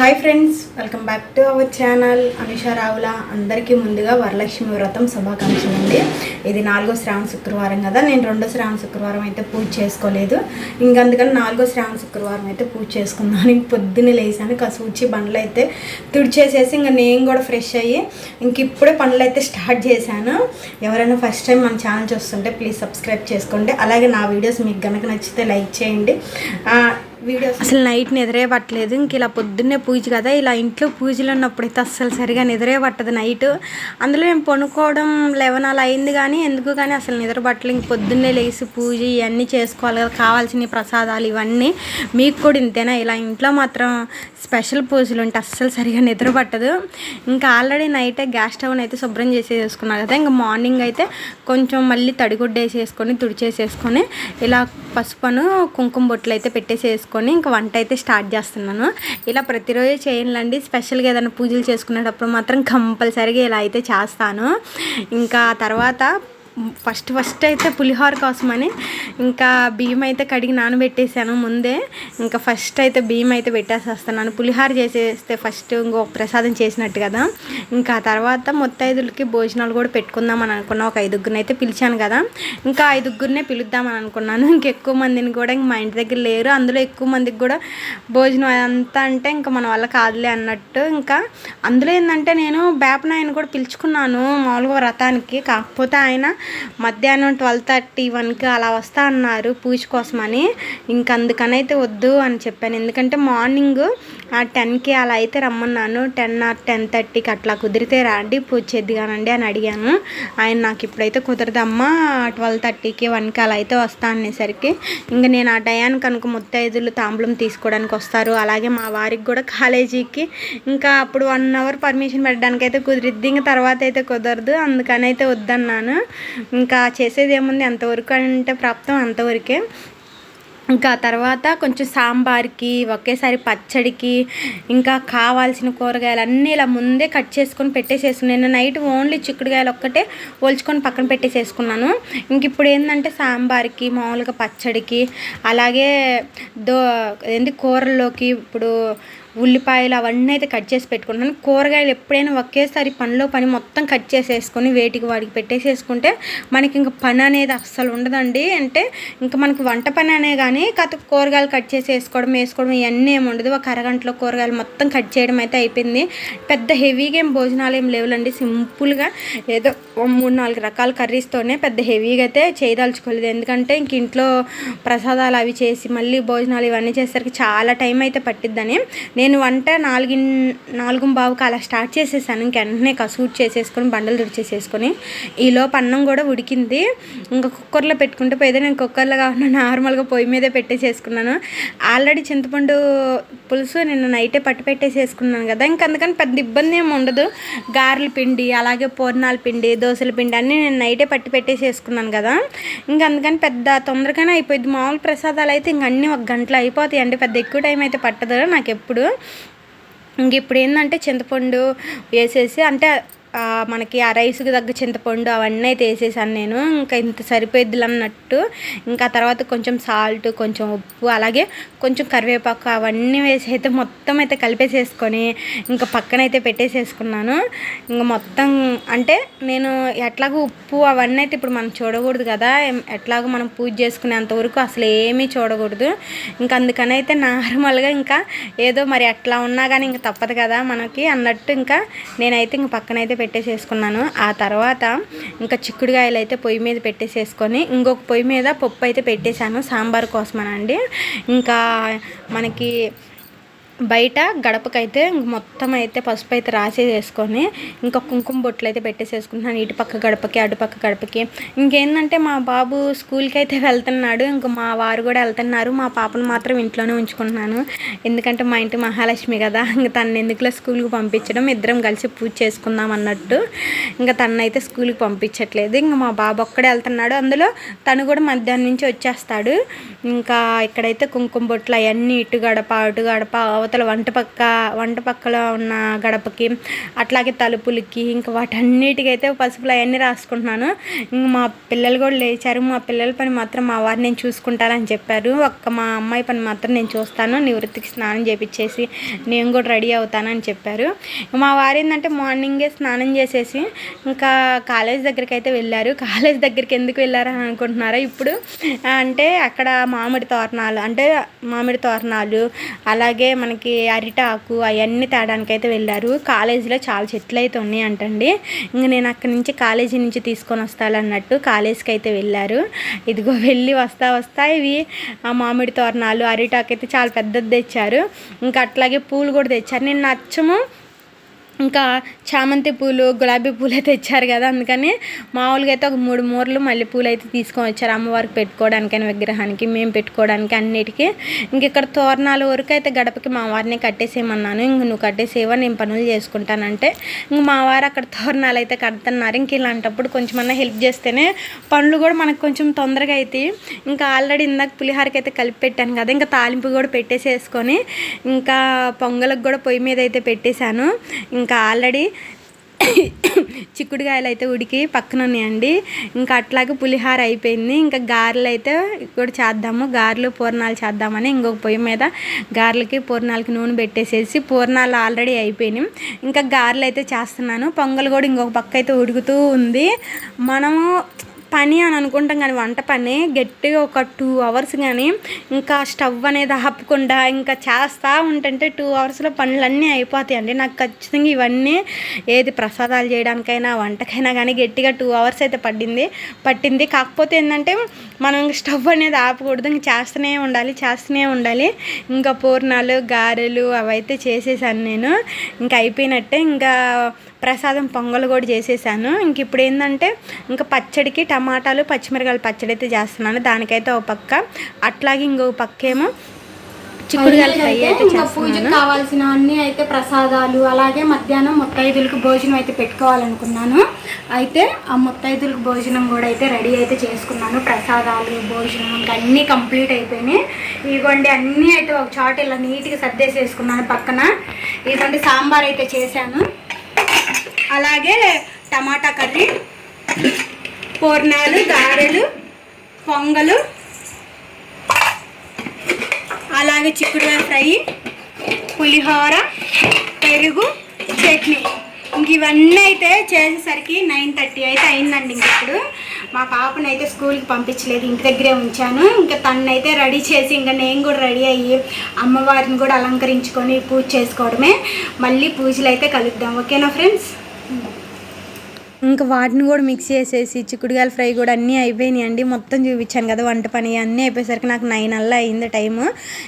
Hi friends welcome back to our channel. Anusha Ravula అందరికీ ముందుగా వరలక్ష్మి వ్రతం శుభాకాంక్షలు అండి. ఇది నాలుగో శ్రావణ శుక్రవారం కదా నేను రెండో శ్రావణ శుక్రవారం అయితే పూజ చేసుకోలేదు. ఇంక అందుకని నాలుగో శ్రావణ శుక్రవారం అయితే పూజ చేసుకున్నాను ఇంక పొద్దున్నే లేసాను కసూచి బండ్లు అయితే తుడిచేసేసి ఇంకా నేను కూడా ఫ్రెష్ అయ్యి ఇంక ఇప్పుడే పనులు అయితే స్టార్ట్ చేశాను. ఎవరైనా ఫస్ట్ టైం మన ఛానల్ చూస్తుంటే ప్లీజ్ సబ్స్క్రైబ్ చేసుకోండి. అలాగే నా వీడియోస్ మీకు కనుక నచ్చితే లైక్ చేయండి. వీడియోస్ అసలు నైట్ నిద్రే పట్టలేదు ఇంక ఇలా పొద్దున్నే పూజ కదా ఇలా ఇంట్లో పూజలు ఉన్నప్పుడైతే అస్సలు సరిగా నిద్రే పట్టదు నైట్ అందులో నేను పనుకోవడం లెవెన్ అలా అయింది కానీ ఎందుకు కానీ అసలు నిద్ర పట్టలేదు ఇంక పొద్దున్నే లేచి పూజ ఇవన్నీ చేసుకోవాలి కదా కావాల్సిన ప్రసాదాలు ఇవన్నీ. మీకు కూడా ఇంతేనా? ఇలా ఇంట్లో మాత్రం స్పెషల్ పూజలు ఉంటే అస్సలు సరిగా నిద్ర పట్టదు ఇంకా ఆల్రెడీ నైటే గ్యాస్ స్టవ్ని అయితే శుభ్రం చేసేసుకున్నాను కదా. ఇంకా మార్నింగ్ అయితే కొంచెం మళ్ళీ తడిగుడ్డ వేసేసుకొని తుడిచేసేసుకొని ఇలా పసుపును కుంకుమ బొట్లు అయితే పెట్టేసేసుకొని ఇంకా వంట అయితే స్టార్ట్ చేస్తున్నాను. ఇలా ప్రతిరోజు చేయండి స్పెషల్గా ఏదైనా పూజలు చేసుకునేటప్పుడు మాత్రం కంపల్సరీగా ఇలా అయితే చేస్తాను. ఇంకా తర్వాత ఫస్ట్ ఫస్ట్ అయితే పులిహోర కోసమని ఇంకా బియ్యం అయితే కడిగి నానబెట్టేసాను ముందే. ఇంకా ఫస్ట్ అయితే బియ్యం అయితే పెట్టేసేస్తున్నాను. పులిహోర చేసేస్తే ఫస్ట్ ఇంకో ప్రసాదం చేసినట్టు కదా. ఇంకా ఆ తర్వాత మొత్తైదులకి భోజనాలు కూడా పెట్టుకుందామని అనుకున్నా. ఒక ఐదుగురిని అయితే పిలిచాను కదా. ఇంకా ఐదుగురినే పిలుద్దామని అనుకున్నాను. ఇంకెక్కువ మందిని కూడా ఇంక మా ఇంటి దగ్గర లేరు. అందులో ఎక్కువ మందికి కూడా భోజనం అంతా అంటే ఇంకా మన వల్ల కాదులే అన్నట్టు ఇంకా అందులో ఏంటంటే నేను బేపనాయన కూడా పిలుచుకున్నాను మామూలుగా వ్రతానికి. కాకపోతే ఆయన మధ్యాహ్నం ట్వెల్వ్ థర్టీ వన్కి అలా వస్తా అన్నారు పూజ కోసమని. ఇంక అందుకనైతే వద్దు అని చెప్పాను. ఎందుకంటే మార్నింగ్ టెన్కి అలా అయితే రమ్మన్నాను. టెన్ ఆర్ టెన్ థర్టీకి అట్లా కుదిరితే రండి పూజ చేద్దిగానండి అని అడిగాను. ఆయన నాకు ఇప్పుడైతే కుదరదమ్మా ట్వెల్వ్ థర్టీకి వన్కి అలా అయితే వస్తా అనేసరికి ఇంకా నేను ఆ టయానికి కనుక ముత్తైదులు తాంబూలం తీసుకోవడానికి వస్తారు. అలాగే మా వారికి కూడా కాలేజీకి ఇంకా అప్పుడు వన్ అవర్ పర్మిషన్ పెట్టడానికి అయితే కుదిరిద్ది. ఇంకా తర్వాత అయితే కుదరదు అందుకని అయితే వద్దన్నాను. ఇంకా చేసేది ఏముంది ఎంతవరకు అంటే ప్రాప్తం అంతవరకే. ఇంకా తర్వాత కొంచెం సాంబార్కి ఒకేసారి పచ్చడికి ఇంకా కావాల్సిన కూరగాయలు అన్నీ ఇలా ముందే కట్ చేసుకొని పెట్టేసేసుకున్నాను నేను నైట్ ఓన్లీ చిక్కుడుకాయలు ఒక్కటే ఒలుచుకొని పక్కన పెట్టేసేసుకున్నాను. ఇంక ఇప్పుడు ఏంటంటే సాంబార్కి మామూలుగా పచ్చడికి అలాగే దో ఏంటి కూరల్లోకి ఇప్పుడు ఉల్లిపాయలు అవన్నీ అయితే కట్ చేసి పెట్టుకుంటాను కూరగాయలు ఎప్పుడైనా ఒకేసారి పనిలో పని మొత్తం కట్ చేసేసుకొని వేటికి వాడికి పెట్టేసేసుకుంటే మనకి ఇంకా పని అనేది అస్సలు ఉండదండి. అంటే ఇంకా మనకి వంట పని అనే కానీ కాకపోతే కూరగాయలు కట్ చేసి వేసుకోవడం వేసుకోవడం ఇవన్నీ ఏమి ఉండదు. ఒక అరగంటలో కూరగాయలు మొత్తం కట్ చేయడం అయితే అయిపోయింది. పెద్ద హెవీగా ఏం భోజనాలు ఏం లేవులండి. సింపుల్గా ఏదో మూడు నాలుగు రకాల కర్రీస్తోనే పెద్ద హెవీగా అయితే చేయదలుచుకోలేదు. ఎందుకంటే ఇంక ఇంట్లో ప్రసాదాలు అవి చేసి మళ్ళీ భోజనాలు ఇవన్నీ చేసేసరికి చాలా టైం అయితే పట్టిద్దని. నేను వంట నాలుగు నాలుగు బావుకి అలా స్టార్ట్ చేసేసాను. ఇంక వెంటనే కసూట్ చేసేసుకొని బండలు తుడిచేసేసుకొని ఈలోపు అన్నం కూడా ఉడికింది. ఇంకా కుక్కర్లో పెట్టుకుంటే పోయేది నేను కుక్కర్లో కాకుండా నార్మల్గా పొయ్యి మీదే పెట్టేసేసుకున్నాను. ఆల్రెడీ చింతపండు పులుసు నేను నైటే పట్టి పెట్టేసేసుకున్నాను కదా. ఇంకా అందుకని పెద్ద ఇబ్బంది ఏమి ఉండదు. గారెల పిండి అలాగే పూర్ణాల పిండి దోశల పిండి అన్నీ నేను నైటే పట్టి పెట్టేసేసుకున్నాను కదా. ఇంకా అందుకని పెద్ద తొందరగానే అయిపోయింది మామూలు ప్రసాదాలు అయితే ఇంక అన్నీ ఒక గంటలో అయిపోతాయి అండి పెద్ద ఎక్కువ టైం అయితే పట్టదు. నాకు ఎప్పుడు ఇంక ఇప్పుడు ఏంటంటే చింతపండు వేసేసి అంటే మనకి ఆ రైస్కి తగ్గ చింతపండు అవన్నీ అయితే వేసేసాను నేను. ఇంకా ఇంత సరిపోయిద్ది అన్నట్టు. ఇంకా తర్వాత కొంచెం సాల్ట్ కొంచెం ఉప్పు అలాగే కొంచెం కరివేపాకు అవన్నీ వేసి అయితే మొత్తం అయితే కలిపేసేసుకొని ఇంకా పక్కన అయితే పెట్టేసేసుకున్నాను. ఇంకా మొత్తం అంటే నేను ఎట్లాగో ఉప్పు అవన్నీ అయితే ఇప్పుడు మనం చూడకూడదు కదా. ఎట్లాగో మనం పూజ చేసుకునేంత వరకు అసలు ఏమీ చూడకూడదు. ఇంకా అందుకని అయితే నార్మల్గా ఇంకా ఏదో మరి అట్లా ఉన్నా కానీ ఇంకా తప్పదు కదా మనకి అన్నట్టు ఇంకా నేనైతే ఇంక పక్కనైతే పెట్టేసేసుకున్నాను. ఆ తర్వాత ఇంకా చిక్కుడుకాయలు అయితే పొయ్యి మీద పెట్టేసేసుకొని ఇంకొక పొయ్యి మీద పప్పు అయితే పెట్టేశాను సాంబార్ కోసమనండి. ఇంకా మనకి బయట గడపకైతే ఇంక మొత్తం అయితే పసుపు అయితే రాసేసేసుకొని ఇంకా కుంకుమ బొట్లు అయితే పెట్టేసేసుకుంటున్నాను ఇటు పక్క గడపకి అటు పక్క గడపకి. ఇంకేంటంటే మా బాబు స్కూల్కి అయితే వెళ్తున్నాడు. ఇంకా మా వారు కూడా వెళ్తున్నారు. మా పాపను మాత్రం ఇంట్లోనే ఉంచుకుంటున్నాను. ఎందుకంటే మా ఇంటి మహాలక్ష్మి కదా. ఇంకా తను ఎందుకులో స్కూల్కి పంపించడం? ఇద్దరం కలిసి పూజ చేసుకుందాం అన్నట్టు ఇంకా తనైతే అయితే స్కూల్కి పంపించట్లేదు. ఇంకా మా బాబు ఒక్కడే వెళ్తున్నాడు. అందులో తను కూడా మధ్యాహ్నం నుంచి వచ్చేస్తాడు. ఇంకా ఇక్కడైతే కుంకుమ బొట్లు అవన్నీ ఇటు గడప అటు గడప అవతల వంట పక్క వంట పక్కలో ఉన్న గడపకి అట్లాగే తలుపులకి ఇంకా వాటన్నిటికైతే పసుపులు అవన్నీ రాసుకుంటున్నాను. ఇంకా మా పిల్లలు కూడా లేచారు. మా పిల్లల పని మాత్రం మా వారు నేను చూసుకుంటానని చెప్పారు. ఒక్క మా అమ్మాయి పని మాత్రం నేను చూస్తాను. నివృత్తికి స్నానం చేపించేసి నేను కూడా రెడీ అవుతానని చెప్పారు. మా వారు ఏంటంటే మార్నింగే స్నానం చేసేసి ఇంకా కాలేజ్ దగ్గరికి అయితే వెళ్ళారు. కాలేజ్ దగ్గరికి ఎందుకు వెళ్ళారు అని అనుకుంటున్నారా? ఇప్పుడు అంటే అక్కడ మామిడి తోరణాలు అంటే మామిడి తోరణాలు అలాగే మనకి అరిటాకు అవన్నీ తేడానికి అయితే వెళ్ళారు. కాలేజీలో చాలా చెట్లు అయితే ఉన్నాయి అంటండి ఇంక నేను అక్కడి నుంచి కాలేజీ నుంచి తీసుకొని వస్తానన్నట్టు కాలేజీకి అయితే వెళ్ళారు. ఇదిగో వెళ్ళి వస్తా వస్తా ఇవి ఆ మామిడి తోరణాలు అరిటాకు అయితే చాలా పెద్దది తెచ్చారు. ఇంకా అట్లాగే పూలు కూడా తెచ్చారు. నేను నచ్చము ఇంకా చామంతి పూలు గులాబీ పూలు అయితే ఇచ్చారు కదా అందుకని మామూలుగా అయితే ఒక మూడు మూరలు మల్లె పూలు అయితే తీసుకొని వచ్చారు అమ్మవారికి పెట్టుకోవడానికి విగ్రహానికి మేము పెట్టుకోవడానికి అన్నిటికీ. ఇంక ఇక్కడ తోరణాల వరకు అయితే గడపకి మా వారిని కట్టేసేయమన్నాను. ఇంక నువ్వు కట్టేసేవా నేను పనులు చేసుకుంటానంటే. ఇంక మా వారు అక్కడ తోరణాలు అయితే కడుతున్నారు. ఇంక ఇలాంటప్పుడు కొంచెమన్నా హెల్ప్ చేస్తేనే పనులు కూడా మనకు కొంచెం తొందరగా అవుతాయి ఇంకా ఆల్రెడీ ఇందాక పులిహారకి అయితే కలిపి పెట్టాను కదా ఇంకా తాలింపు కూడా పెట్టేసేసుకొని ఇంకా పొంగలకు కూడా పొయ్యి మీద అయితే పెట్టేశాను. ఇంకా ఇంకా ఆల్రెడీ చిక్కుడుకాయలు అయితే ఉడికి పక్కన ఉన్నాయండి ఇంకా అట్లాగే పులిహార అయిపోయింది. ఇంకా గారెలు అయితే కూడా చేద్దాము. గారెలు పూర్ణాలు చేద్దామని ఇంకొక పొయ్యి మీద గారెలకి పూర్ణాలకి నూనె పెట్టేసేసి పూర్ణాలు ఆల్రెడీ అయిపోయినాయి. ఇంకా గారెలు అయితే చేస్తున్నాను. పొంగల్ కూడా ఇంకొక పక్క అయితే ఉడుకుతూ ఉంది. మనము పని అని అనుకుంటాం కానీ వంట పని గట్టిగా ఒక టూ అవర్స్ కానీ ఇంకా స్టవ్ అనేది ఆపకుండా ఇంకా చేస్తూ ఉంటుంటే టూ అవర్స్లో పనులన్నీ అయిపోతాయండి. నాకు ఖచ్చితంగా ఇవన్నీ ఏది ప్రసాదాలు చేయడానికైనా వంటకైనా కానీ గట్టిగా టూ అవర్స్ అయితే పడింది పట్టింది. కాకపోతే ఏంటంటే మనం స్టవ్ అనేది ఆపకూడదు. ఇంక చేస్తూనే ఉండాలి చేస్తూనే ఉండాలి. ఇంకా పూర్ణాలు గారెలు అవైతే చేసేసాను నేను. ఇంకా అయిపోయినట్టే ఇంకా ప్రసాదం పొంగల్ కూడా చేసేసాను. ఇంక ఇప్పుడు ఏంటంటే ఇంకా పచ్చడికి టమాటాలు పచ్చిమిరకాయలు పచ్చడి అయితే చేస్తున్నాను. దానికైతే ఒక పక్క. అట్లాగే ఇంకో పక్క ఏమో పూజకు కావాల్సిన అన్ని అయితే ప్రసాదాలు అలాగే మధ్యాహ్నం ముత్తైదులకు భోజనం అయితే పెట్టుకోవాలనుకున్నాను. అయితే ఆ ముత్తైదులకు భోజనం కూడా అయితే రెడీ అయితే చేసుకున్నాను. ప్రసాదాలు భోజనం ఇంకా అన్నీ కంప్లీట్ అయిపోయినాయి. ఇదిగోండి అన్నీ అయితే ఒక చోట ఇలా నీట్గా సర్దేసేసుకున్నాను పక్కన. ఇదిగోండి సాంబార్ అయితే చేశాను. అలాగే టమాటా కర్రీ పూర్ణాలు గారెలు పొంగలు అలాగే చిక్కుడుకాయ ఫ్రై పులిహోర పెరుగు చట్నీ. ఇంక ఇవన్నీ అయితే చేసేసరికి నైన్ థర్టీ అయితే అయిందండి ఇంక ఇప్పుడు. మా పాపను అయితే స్కూల్కి పంపించలేదు ఇంటి దగ్గరే ఉంచాను. ఇంకా తనైతే రెడీ చేసి ఇంకా నేను కూడా రెడీ అయ్యి అమ్మవారిని కూడా అలంకరించుకొని పూజ చేసుకోవడమే. మళ్ళీ పూజలు అయితే కలుద్దాం. ఓకేనా ఫ్రెండ్స్? ఇంకా వాటిని కూడా మిక్స్ చేసేసి చిక్కుడుగాయల ఫ్రై కూడా అన్నీ అయిపోయినాయి అండి. మొత్తం చూపించాను కదా వంట పని అన్నీ అయిపోయేసరికి నాకు నైన్ అల్లా అయింది టైము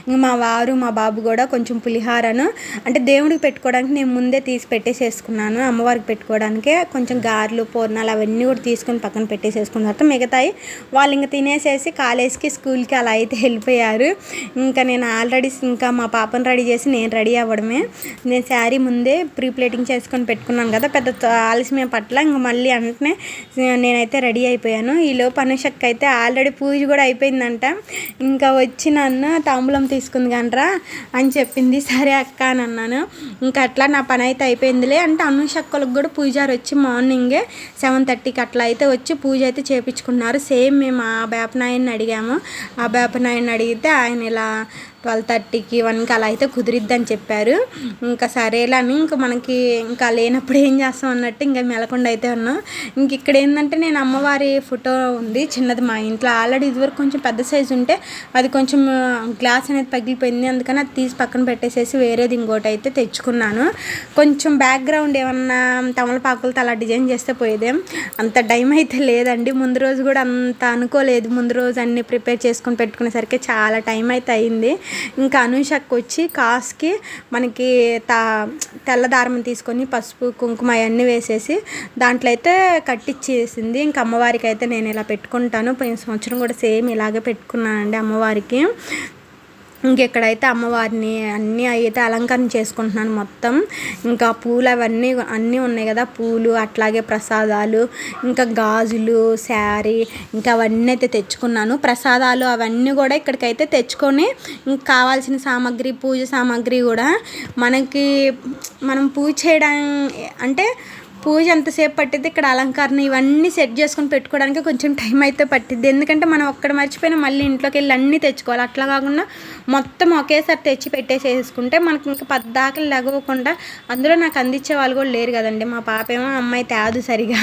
ఇంకా మా వారు మా బాబు కూడా కొంచెం పులిహారను అంటే దేవుడికి పెట్టుకోవడానికి నేను ముందే తీసి పెట్టేసేసుకున్నాను. అమ్మవారికి పెట్టుకోవడానికి కొంచెం గారెలు పూర్ణాలు అవన్నీ కూడా తీసుకొని పక్కన పెట్టేసేసుకున్న తర్వాత మిగతాయి వాళ్ళు ఇంకా తినేసేసి కాలేజ్కి స్కూల్కి అలా అయితే వెళ్ళిపోయారు. ఇంకా నేను ఆల్రెడీ ఇంకా మా పాపను రెడీ చేసి నేను రెడీ అవ్వడమే. నేను శారీ ముందే ప్రీ ప్లేటింగ్ చేసుకొని పెట్టుకున్నాను కదా పెద్ద ఆలస్యం పట్ల ఇంకా మళ్ళీ వెంటనే నేనైతే రెడీ అయిపోయాను. ఈలోపు అనుషక్క అయితే ఆల్రెడీ పూజ కూడా అయిపోయిందంట. ఇంకా వచ్చి నన్ను తాంబూలం తీసుకుంది కనరా అని చెప్పింది. సరే అక్క అని అన్నాను. ఇంకా అట్లా నా పని అయితే అయిపోయిందిలే అంటే అనుషక్కలకు కూడా పూజారి వచ్చి మార్నింగే సెవెన్ థర్టీకి అట్లా అయితే వచ్చి పూజ అయితే చేపించుకున్నారు. సేమ్ మేము ఆ బేపనాయన్ని అడిగాము. ఆ బేపనాయన్ని అడిగితే ఆయన ఇలా ట్వెల్వ్ థర్టీకి వన్కి అలా అయితే కుదిరిద్దని చెప్పారు. ఇంకా సరేలా అని ఇంకా మనకి ఇంకా లేనప్పుడు ఏం చేస్తాం అన్నట్టు ఇంకా మెలకుండా అయితే ఉన్నాం. ఇంక ఇక్కడ ఏంటంటే నేను అమ్మవారి ఫోటో ఉంది చిన్నది మా ఇంట్లో. ఆల్రెడీ ఇదివరకు కొంచెం పెద్ద సైజు ఉంటే అది కొంచెం గ్లాస్ అనేది పగిలిపోయింది. అందుకని అది తీసి పక్కన పెట్టేసేసి వేరేది ఇంకోటి అయితే తెచ్చుకున్నాను. కొంచెం బ్యాక్గ్రౌండ్ ఏమన్నా తమలపాకులతో అలా డిజైన్ చేస్తే పోయేదేం? అంత టైం అయితే లేదండి. ముందు రోజు కూడా అంత అనుకోలేదు. ముందు రోజు అన్ని ప్రిపేర్ చేసుకొని పెట్టుకునేసరికి చాలా టైం అయితే అయింది. ఇంకా అనుషకు వచ్చి కాస్కి మనకి తా తెల్లదారం తీసుకొని పసుపు కుంకుమ అవన్నీ వేసేసి దాంట్లో అయితే కట్టించేసింది ఇంకా అమ్మవారికి అయితే నేను ఇలా పెట్టుకుంటాను. పోయిన సంవత్సరం కూడా సేమ్ ఇలాగే పెట్టుకున్నానండి అమ్మవారికి. ఇంకెక్కడైతే అమ్మవారిని అన్నీ అయితే అలంకరణ చేసుకుంటున్నాను మొత్తం. ఇంకా పూలు అవన్నీ అన్నీ ఉన్నాయి కదా పూలు అట్లాగే ప్రసాదాలు ఇంకా గాజులు శారీ ఇంకా అవన్నీ అయితే తెచ్చుకున్నాను. ప్రసాదాలు అవన్నీ కూడా ఇక్కడికైతే తెచ్చుకొని ఇంకా కావాల్సిన సామాగ్రి పూజ సామాగ్రి కూడా మనకి మనం పూజ చేయడం అంటే పూజ ఎంతసేపు పట్టిద్ది? ఇక్కడ అలంకరణ ఇవన్నీ సెట్ చేసుకొని పెట్టుకోవడానికి కొంచెం టైం అయితే పట్టిద్ది. ఎందుకంటే మనం ఒక్కడ మర్చిపోయినా మళ్ళీ ఇంట్లోకి వెళ్ళి అన్నీ తెచ్చుకోవాలి. అట్లా కాకుండా మొత్తం ఒకేసారి తెచ్చి పెట్టేసేసుకుంటే మనకి ఇంకా పద్దాకలు లగవకుండా అందులో నాకు అందించే వాళ్ళు కూడా లేరు కదండి. మా పాప ఏమో అమ్మాయి తేదు సరిగా.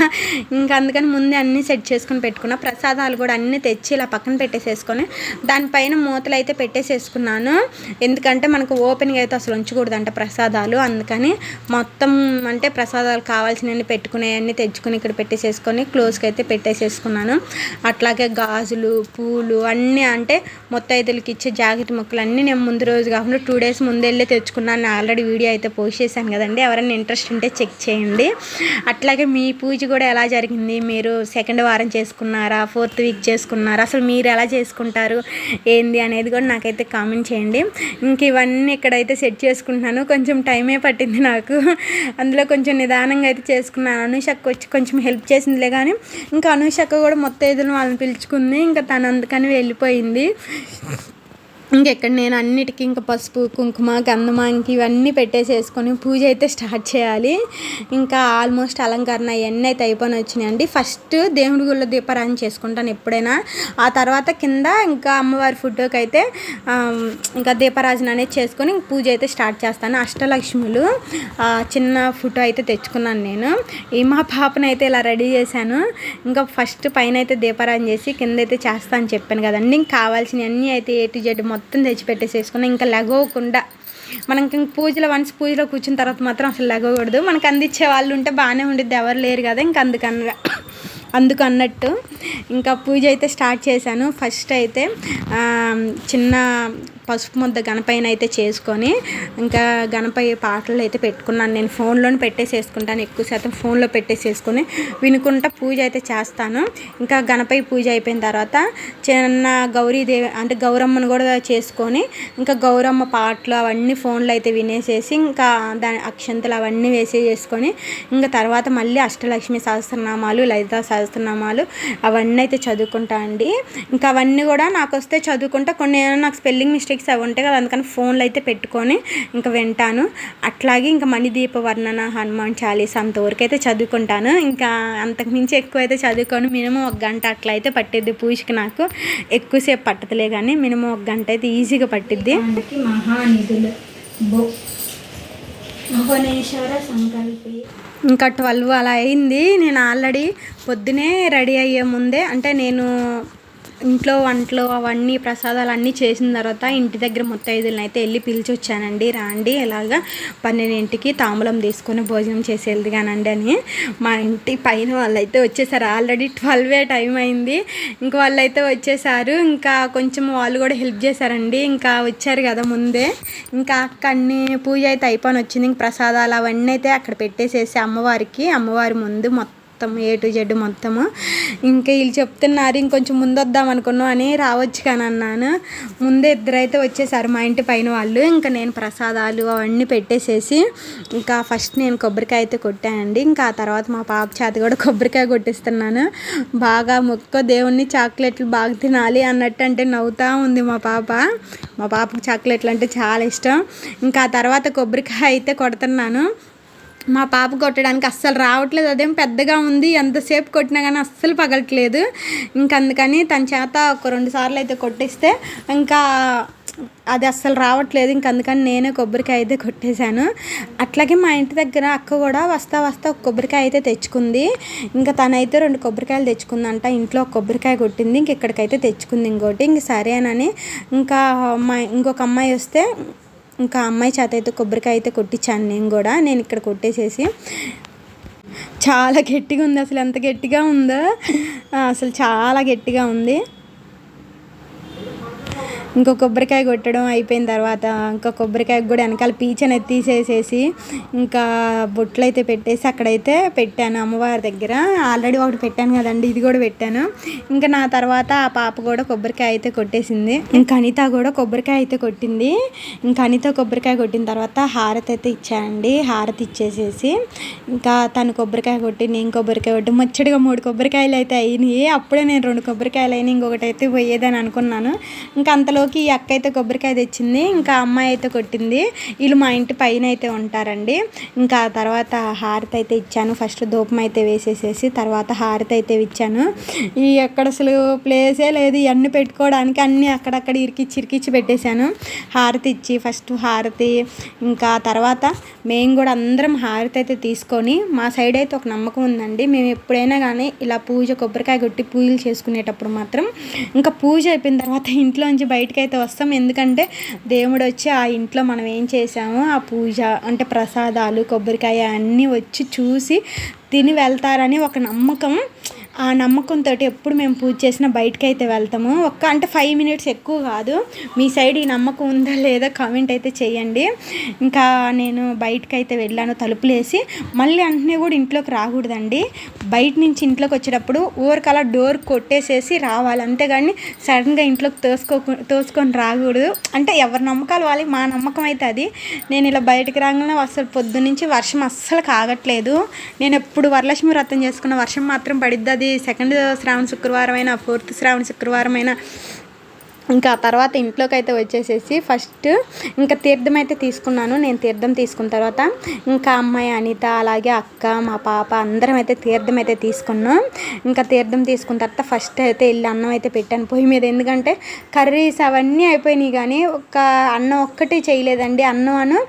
ఇంకా అందుకని ముందే అన్నీ సెట్ చేసుకొని పెట్టుకున్నా. ప్రసాదాలు కూడా అన్నీ తెచ్చి ఇలా పక్కన పెట్టేసేసుకొని దానిపైన మూతలు అయితే పెట్టేసేసుకున్నాను. ఎందుకంటే మనకు ఓపెన్గా అయితే అసలు ఉంచకూడదంట ప్రసాదాలు. అందుకని మొత్తం అంటే ప్రసాదాలు కావాల్సిన కావాల్సినవి పెట్టుకునేవన్నీ తెచ్చుకొని ఇక్కడ పెట్టేసేసుకొని క్లోజ్కి అయితే పెట్టేసేసుకున్నాను. అట్లాగే గాజులు పూలు అన్నీ అంటే మొత్తం ఐదులకి ఇచ్చే జాకెట్ ముక్కలు అన్నీ నేను ముందు రోజు కాకుండా టూ డేస్ ముందు వెళ్ళి తెచ్చుకున్నాను ఆల్రెడీ వీడియో అయితే పోస్ట్ చేశాను కదండి. ఎవరైనా ఇంట్రెస్ట్ ఉంటే చెక్ చేయండి. అట్లాగే మీ పూజ కూడా ఎలా జరిగింది? మీరు సెకండ్ వారం చేసుకున్నారా? ఫోర్త్ వీక్ చేసుకున్నారా? అసలు మీరు ఎలా చేసుకుంటారు? ఏంది అనేది కూడా నాకైతే కామెంట్ చేయండి. ఇంక ఇవన్నీ ఇక్కడైతే సెట్ చేసుకుంటున్నాను. కొంచెం టైమే పట్టింది నాకు. అందులో కొంచెం నిదానంగా అయితే చేసుకున్నాను. అనుషక్క వచ్చి కొంచెం హెల్ప్ చేసిందిలే కానీ ఇంకా అనుషక్క కూడా మొత్తం ఏదో వాళ్ళని పిలుచుకుంది. ఇంకా తను అందుకని వెళ్ళిపోయింది. ఇంకెక్కడ నేను అన్నిటికీ ఇంకా పసుపు కుంకుమ గంధమ ఇవన్నీ పెట్టేసేసుకొని పూజ అయితే స్టార్ట్ చేయాలి. ఇంకా ఆల్మోస్ట్ అలంకరణ ఇవన్నీ అయితే అయిపోయి వచ్చినాయండి. ఫస్ట్ దేవుడి గుళ్ళో దీపారాధన చేసుకుంటాను ఎప్పుడైనా. ఆ తర్వాత కింద ఇంకా అమ్మవారి ఫోటోకి అయితే ఇంకా దీపారాజన అనేది చేసుకొని ఇంక పూజ అయితే స్టార్ట్ చేస్తాను. అష్టలక్ష్ములు చిన్న ఫోటో అయితే తెచ్చుకున్నాను నేను. ఈ మా పాపను అయితే ఇలా రెడీ చేశాను. ఇంకా ఫస్ట్ పైన అయితే దీపారాధన చేసి కింద అయితే చేస్తా అని చెప్పాను కదండి. ఇంకా కావాల్సినవన్నీ అయితే ఏ టు జెడ్ మొత్తం తెచ్చిపెట్టేసేసుకున్నాం. ఇంకా లెగవకుండా. మనకి పూజలో వన్స్ పూజలో కూర్చున్న తర్వాత మాత్రం అసలు లెగకూడదు మనకు అందించే వాళ్ళు ఉంటే బాగానే ఉండిద్ది. ఎవరు లేరు కదా ఇంకా అందుకన్న అందుకు అన్నట్టు ఇంకా పూజ అయితే స్టార్ట్ చేశాను. ఫస్ట్ అయితే చిన్న పసుపు ముద్ద గణపైన అయితే చేసుకొని ఇంకా గణపయ్య పాటలు అయితే పెట్టుకున్నాను. నేను ఫోన్లోనే పెట్టేసేసుకుంటాను ఎక్కువ శాతం ఫోన్లో పెట్టేసేసుకొని వినుకుంటా పూజ అయితే చేస్తాను. ఇంకా గణపయ్య పూజ అయిపోయిన తర్వాత చిన్న గౌరీదేవి అంటే గౌరమ్మను కూడా చేసుకొని ఇంకా గౌరమ్మ పాటలు అవన్నీ ఫోన్లో అయితే వినేసేసి ఇంకా దాని అక్షంతలు అవన్నీ వేసేసుకొని ఇంకా తర్వాత మళ్ళీ అష్టలక్ష్మి సహస్రనామాలు లలిత సహస్రనామాలు అవన్నీ అయితే చదువుకుంటా అండి. ఇంకా అవన్నీ కూడా నాకు వస్తే చదువుకుంటా. కొన్ని నాకు స్పెల్లింగ్ మిస్టేక్ మిస్టేక్స్ అవి ఉంటాయి కదా అందుకని ఫోన్లో అయితే పెట్టుకొని ఇంకా వింటాను. అట్లాగే ఇంకా మణిదీప వర్ణన హనుమాన్ చాలీస్ అంతవరకు అయితే చదువుకుంటాను. ఇంకా అంతకు మించి ఎక్కువ అయితే చదువుకొని. మినిమం ఒక గంట అట్లా అయితే పట్టిద్ది పూజకి నాకు. ఎక్కువసేపు పట్టదులే కానీ మినిమం ఒక గంట అయితే ఈజీగా పట్టిద్ది. మనకి మహానిధులు. బో భువనేశ్వర సంకల్పి. ఇంకా ట్వెల్వ్ అలా అయింది. నేను ఆల్రెడీ పొద్దునే రెడీ అయ్యే ముందే అంటే నేను ఇంట్లో వంటలు అవన్నీ ప్రసాదాలు అన్నీ చేసిన తర్వాత ఇంటి దగ్గర ముత్తైదులను అయితే వెళ్ళి పిలిచి వచ్చానండి రాండి ఇలాగా పన్నెండింటికి తాంబూలం తీసుకొని భోజనం చేసేది కానండి అని మా ఇంటి పైన వాళ్ళైతే వచ్చేసారు. ఆల్రెడీ ట్వెల్వే టైం అయింది. ఇంకా వాళ్ళైతే వచ్చేసారు. ఇంకా కొంచెం వాళ్ళు కూడా హెల్ప్ చేశారండి. ఇంకా వచ్చారు కదా ముందే. ఇంకా అక్కడిని పూజ అయితే అయిపోయి వచ్చింది ఇంక ప్రసాదాలు అవన్నీ అయితే అక్కడ పెట్టేసేసి అమ్మవారికి అమ్మవారి ముందు మొత్తం మొత్తం ఏ టు జెడ్ మొత్తము. ఇంకా వీళ్ళు చెప్తున్నారు ఇంకొంచెం ముందు వద్దాం అనుకున్నాం అని రావచ్చు కానీ అన్నాను. ముందే ఇద్దరైతే వచ్చేసారు మా ఇంటి పైన వాళ్ళు. ఇంకా నేను ప్రసాదాలు అవన్నీ పెట్టేసేసి ఇంకా ఫస్ట్ నేను కొబ్బరికాయ అయితే కొట్టానండి. ఇంకా ఆ తర్వాత మా పాప చేత కూడా కొబ్బరికాయ కొట్టిస్తున్నాను. బాగా మొక్క దేవుణ్ణి చాక్లెట్లు బాగా తినాలి అన్నట్టు అంటే నవ్వుతూ ఉంది మా పాప. మా పాపకు చాక్లెట్లు అంటే చాలా ఇష్టం. ఇంకా ఆ తర్వాత కొబ్బరికాయ అయితే కొడుతున్నాను. మా పాప కొట్టడానికి అస్సలు రావట్లేదు. అదేం పెద్దగా ఉంది. ఎంతసేపు కొట్టినా కానీ అస్సలు పగలట్లేదు. ఇంకా అందుకని తన చేత ఒక రెండు సార్లు అయితే కొట్టిస్తే ఇంకా అది అస్సలు రావట్లేదు. ఇంక అందుకని నేనే కొబ్బరికాయ అయితే కొట్టేశాను. అట్లాగే మా ఇంటి దగ్గర అక్క కూడా వస్తా వస్తా ఒక కొబ్బరికాయ అయితే తెచ్చుకుంది. ఇంకా తనైతే రెండు కొబ్బరికాయలు తెచ్చుకుందంట. ఇంట్లో ఒక కొబ్బరికాయ కొట్టింది. ఇంక ఇక్కడికైతే తెచ్చుకుంది ఇంకోటి. ఇంక సరేనని ఇంకా అమ్మాయి ఇంకొక అమ్మాయి వస్తే ఇంకా అమ్మాయి చేత అయితే కొబ్బరికాయ అయితే కొట్టించాను నేను కూడా. నేను ఇక్కడ కొట్టేసేసి. చాలా గట్టిగా ఉంది. అసలు ఎంత గట్టిగా ఉందో. అసలు చాలా గట్టిగా ఉంది. ఇంకో కొబ్బరికాయ కొట్టడం అయిపోయిన తర్వాత ఇంకా కొబ్బరికాయ కూడా వెనకాల పీచని తీసేసేసి ఇంకా బొట్లు అయితే పెట్టేసి అక్కడైతే పెట్టాను అమ్మవారి దగ్గర. ఆల్రెడీ ఒకటి పెట్టాను కదండి ఇది కూడా పెట్టాను. ఇంకా నా తర్వాత ఆ పాప కూడా కొబ్బరికాయ అయితే కొట్టేసింది. ఇంకా అనిత కూడా కొబ్బరికాయ అయితే కొట్టింది. ఇంకా అనిత కొబ్బరికాయ కొట్టిన తర్వాత హారతి అయితే ఇచ్చానండి హారతి ఇచ్చేసేసి ఇంకా తను కొబ్బరికాయ కొట్టి నేను కొబ్బరికాయ కొట్టి ముచ్చడిగా మూడు కొబ్బరికాయలు అయితే అయినాయి. అప్పుడే నేను రెండు కొబ్బరికాయలు అయినాయి ఇంకొకటి అయితే పోయేదని అనుకున్నాను. ఇంకా అంతలో అంతలోకి ఈ అక్క అయితే కొబ్బరికాయ తెచ్చింది ఇంకా అమ్మాయి అయితే కొట్టింది. వీళ్ళు మా ఇంటి పైన అయితే ఉంటారండి. ఇంకా తర్వాత హారతి అయితే ఇచ్చాను. ఫస్ట్ ధూపం అయితే వేసేసేసి తర్వాత హారతి అయితే ఇచ్చాను. ఈ ఎక్కడ అసలు ప్లేసే లేదు. ఇవన్నీ పెట్టుకోవడానికి అన్నీ అక్కడక్కడ ఇరికిచ్చి ఇరికిచ్చి పెట్టేశాను. హారతి ఇచ్చి ఫస్ట్ హారతి ఇంకా తర్వాత మేము కూడా అందరం హారతి అయితే తీసుకొని మా సైడ్ అయితే ఒక నమ్మకం ఉందండి. మేము ఎప్పుడైనా కానీ ఇలా పూజ కొబ్బరికాయ కొట్టి పూజలు చేసుకునేటప్పుడు మాత్రం ఇంకా పూజ అయిపోయిన తర్వాత ఇంట్లోంచి బయట అయితే వస్తాం. ఎందుకంటే దేవుడు వచ్చి ఆ ఇంట్లో మనం ఏం చేసామో ఆ పూజ అంటే ప్రసాదాలు కొబ్బరికాయ అన్నీ వచ్చి చూసి తిని వెళ్తారని ఒక నమ్మకం. ఆ నమ్మకంతో ఎప్పుడు మేము పూజ చేసినా బయటకు అయితే వెళ్తాము. ఒక్క అంటే ఫైవ్ మినిట్స్ ఎక్కువ కాదు. మీ సైడ్ ఈ నమ్మకం ఉందా లేదా కామెంట్ అయితే చేయండి. ఇంకా నేను బయటకు అయితే వెళ్ళాను తలుపులేసి. మళ్ళీ వెంటనే కూడా ఇంట్లోకి రాకూడదండి. బయట నుంచి ఇంట్లోకి వచ్చేటప్పుడు ఊరికలా డోర్ కొట్టేసేసి రావాలి. అంతేగాని సడన్గా ఇంట్లోకి తోసుకో తోసుకొని రాకూడదు. అంటే ఎవరి నమ్మకాలు వాళ్ళకి మా నమ్మకం అయితే అది. నేను ఇలా బయటకు రాగానే అసలు పొద్దున్నుంచి వర్షం అస్సలు కాగట్లేదు. నేను ఎప్పుడు వరలక్ష్మి వ్రతం చేసుకున్న వర్షం మాత్రం పడిద్ది అది. సెకండ్ శ్రావణ శుక్రవారం అయినా ఫోర్త్ శ్రావణ శుక్రవారం అయినా ఇంకా తర్వాత ఇంట్లోకి అయితే వచ్చేసేసి ఫస్ట్ ఇంకా తీర్థం అయితే తీసుకున్నాను. నేను తీర్థం తీసుకున్న తర్వాత ఇంకా అమ్మాయి అనిత అలాగే అక్క మా పాప అందరం అయితే తీర్థం అయితే తీసుకున్నాం. ఇంకా తీర్థం తీసుకున్న తర్వాత ఫస్ట్ అయితే వెళ్ళి అన్నం అయితే పెట్టాను. పొయ్యి మీద ఎందుకంటే కర్రీస్ అవన్నీ అయిపోయినాయి కానీ ఒక అన్నం ఒక్కటి చేయలేదండి. అన్నం అను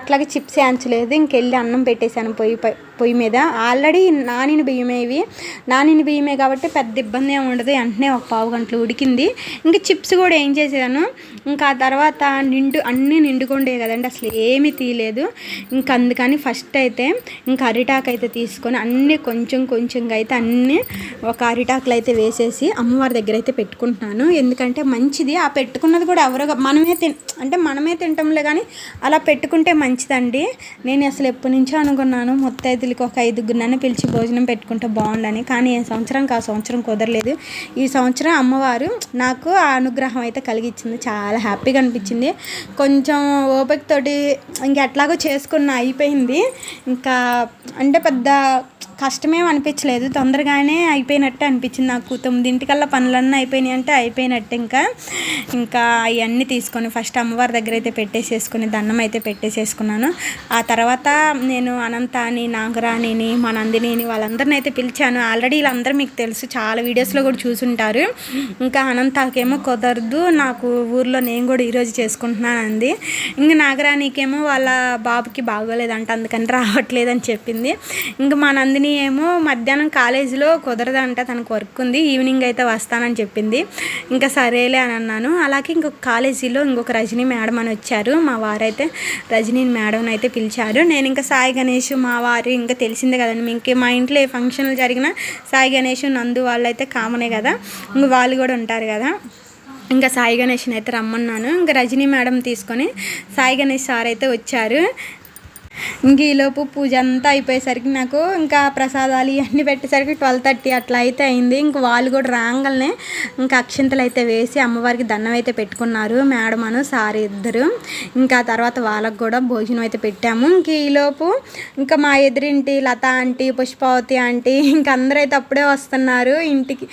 అట్లాగే చిప్స్ వేయించలేదు. ఇంకెళ్ళి అన్నం పెట్టేశాను పొయ్యి పై పొయ్యి మీద. ఆల్రెడీ నానిన బియ్యమే ఇవి. నానిన బియ్యమే కాబట్టి పెద్ద ఇబ్బంది ఏమి ఉండదు. వెంటనే ఒక పావు గంటలు ఉడికింది. ఇంకా చిప్స్ కూడా ఏం చేసాను ఇంకా ఆ తర్వాత నిండు అన్నీ నిండుకుండే కదండి. అసలు ఏమీ తీయలేదు. ఇంకా అందుకని ఫస్ట్ అయితే ఇంకా అరిటాకు అయితే తీసుకొని అన్నీ కొంచెం కొంచెంగా అయితే అన్నీ ఒక అరిటాకులు అయితే వేసేసి అమ్మవారి దగ్గర అయితే పెట్టుకుంటున్నాను. ఎందుకంటే మంచిది. ఆ పెట్టుకున్నది కూడా ఎవరో మనమే తిన్ అంటే మనమే తింటాంలే కానీ అలా పెట్టుకుంటే మంచిదండి. నేను అసలు ఎప్పటి నుంచో అనుకున్నాను. మొత్తం ముత్తైదులకి ఒక ఐదుగురినైనా పిలిచి భోజనం పెట్టుకుంటే బాగుండని. కానీ ఈ సంవత్సరంకి ఆ సంవత్సరం కుదరలేదు. ఈ సంవత్సరం అమ్మవారు నాకు ఆ అనుగ్రహం అయితే కలిగించింది చాలా హ్యాపీగా అనిపించింది. కొంచెం ఓపికతోటి ఇంక ఎట్లాగో చేసుకున్న అయిపోయింది. ఇంకా అంటే పెద్ద కష్టమేం అనిపించలేదు. తొందరగానే అయిపోయినట్టు అనిపించింది నాకు. తొమ్మిదింటికల్లా పనులన్నీ అయిపోయినాయి అంటే అయిపోయినట్టు ఇంకా. ఇంకా అవన్నీ తీసుకొని ఫస్ట్ అమ్మవారి దగ్గర అయితే పెట్టేసేసుకుని దండం అయితే పెట్టేసేసుకున్నాను. ఆ తర్వాత నేను అనంతాని నాగరాణిని మా నందినిని వాళ్ళందరిని అయితే పిలిచాను. ఆల్రెడీ వీళ్ళందరూ మీకు తెలుసు చాలా వీడియోస్లో కూడా చూసుంటారు. ఇంకా అనంతాకేమో కుదరదు నాకు ఊర్లో నేను కూడా ఈరోజు చేసుకుంటున్నాను అంది ఇంకా నాగరాణికేమో వాళ్ళ బాబుకి బాగోలేదంట అందుకని రావట్లేదని చెప్పింది. ఇంకా మా నందిని ఏమో మధ్యాహ్నం కాలేజీలో కుదరదంట తనకు వర్క్ ఉంది ఈవినింగ్ అయితే వస్తానని చెప్పింది. ఇంకా సరేలే అని అన్నాను. అలాగే ఇంకొక కాలేజీలో ఇంకొక రజనీ మేడం అని వచ్చారు. మా వారైతే రజనీ మేడం అయితే పిలిచారు. నేను ఇంకా సాయి గణేష్ మా వారు ఇంకా తెలిసిందే కదండి. ఇంకే మా ఇంట్లో ఏ ఫంక్షన్లు జరిగినా సాయి గణేష్ నందు వాళ్ళు అయితే కామనే కదా. ఇంక వాళ్ళు కూడా ఉంటారు కదా. ఇంకా సాయి గణేష్ని అయితే రమ్మన్నాను. ఇంకా రజనీ మేడం తీసుకొని సాయి గణేష్ సార్ అయితే వచ్చారు. ఇంక ఈలోపు పూజ అంతా అయిపోయేసరికి నాకు ఇంకా ప్రసాదాలు ఇవన్నీ పెట్టేసరికి ట్వెల్వ్ థర్టీ అట్లా అయితే అయింది. ఇంక వాళ్ళు కూడా రాగానే ఇంకా అక్షింతలు అయితే వేసి అమ్మవారికి దండం అయితే పెట్టుకున్నారు. మేడం అను సార్ ఇద్దరు. ఇంకా తర్వాత వాళ్ళకు కూడా భోజనం అయితే పెట్టాము. ఇంక ఈలోపు ఇంకా మా ఎదురింటి లత ఆంటీ పుష్పావతి ఆంటీ ఇంకా అందరూ అయితే అప్పుడే వస్తున్నారు. ఇంటికి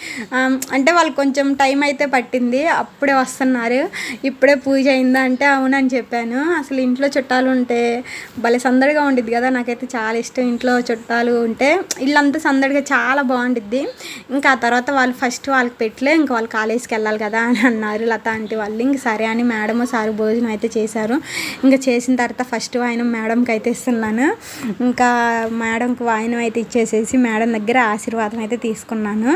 అంటే వాళ్ళు కొంచెం టైం అయితే పట్టింది. అప్పుడే వస్తున్నారు. ఇప్పుడే పూజ అయిందా అంటే అవునని చెప్పాను. అసలు ఇంట్లో చుట్టాలు ఉంటే భలే సందడిగా ఉండిద్ది కదా నాకైతే చాలా ఇష్టం ఇంట్లో చుట్టాలు ఉంటే. ఇల్లంతా సందడిగా చాలా బాగుండిద్ది. ఇంకా ఆ తర్వాత వాళ్ళు ఫస్ట్ వాళ్ళకి పెట్టలే ఇంకా వాళ్ళు కాలేజీకి వెళ్ళాలి కదా అని అన్నారు. లత ఆంటీ వాళ్ళు ఇంక సరే అని మేడం సారు భోజనం అయితే చేశారు. ఇంకా చేసిన తర్వాత ఫస్ట్ వాయినం మేడంకి అయితే ఇస్తున్నాను. ఇంకా మేడంకి వాయినం అయితే ఇచ్చేసేసి మేడం దగ్గర ఆశీర్వాదం అయితే తీసుకున్నాను.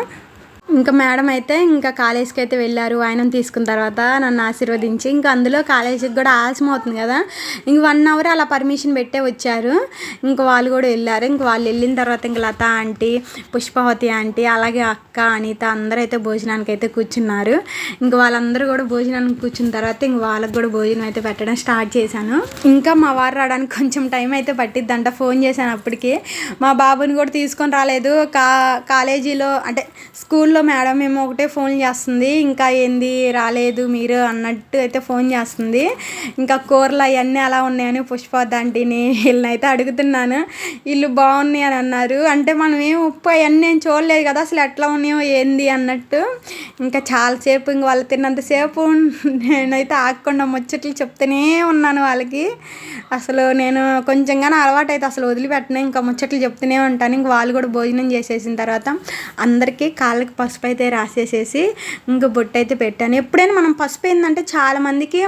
ఇంకా మేడం అయితే ఇంకా కాలేజీకి అయితే వెళ్ళారు. ఆయన తీసుకున్న తర్వాత నన్ను ఆశీర్వదించి ఇంకా అందులో కాలేజీకి కూడా ఆలస్యం అవుతుంది కదా. ఇంక వన్ అవర్ అలా పర్మిషన్ పెట్టే వచ్చారు. ఇంక వాళ్ళు కూడా వెళ్ళారు. ఇంక వాళ్ళు వెళ్ళిన తర్వాత ఇంక లత ఆంటీ పుష్పవతి ఆంటీ అలాగే అక్క అనిత అందరూ అయితే భోజనానికి అయితే కూర్చున్నారు. ఇంక వాళ్ళందరూ కూడా భోజనానికి కూర్చున్న తర్వాత ఇంక వాళ్ళకి కూడా భోజనం అయితే పెట్టడం స్టార్ట్ చేశాను. ఇంకా మా వారు రావడానికి కొంచెం టైం అయితే పట్టిద్దంట. ఫోన్ చేశాను అప్పటికి. మా బాబుని కూడా తీసుకొని రాలేదు. కా కాలేజీలో అంటే స్కూల్లో మేడం మేము ఒకటే ఫోన్ చేస్తుంది ఇంకా ఏంది రాలేదు మీరు అన్నట్టు అయితే ఫోన్ చేస్తుంది. ఇంకా కూరలు అవన్నీ అలా ఉన్నాయని పుష్పవద్దంటిని వీళ్ళని అయితే అడుగుతున్నాను. వీళ్ళు బాగున్నాయి అని అన్నారు. అంటే మనం ఏం ఉప్పు అవన్నీ నేను చూడలేదు కదా అసలు ఎట్లా ఉన్నాయో ఏంది అన్నట్టు. ఇంకా చాలాసేపు ఇంక వాళ్ళు తిన్నంతసేపు నేనైతే ఆగకుండా ముచ్చట్లు చెప్తూనే ఉన్నాను వాళ్ళకి. అసలు నేను కొంచెంగానే అలవాటు అయితే అసలు వదిలిపెట్టను ఇంకా ముచ్చట్లు చెప్తూనే ఉంటాను. ఇంక వాళ్ళు కూడా భోజనం చేసేసిన తర్వాత అందరికీ కాళ్ళకి పసుపు అయితే రాసేసేసి ఇంకా బొట్టు అయితే పెట్టాను. ఎప్పుడైనా మనం పసుపు ఏంటంటే చాలామందికి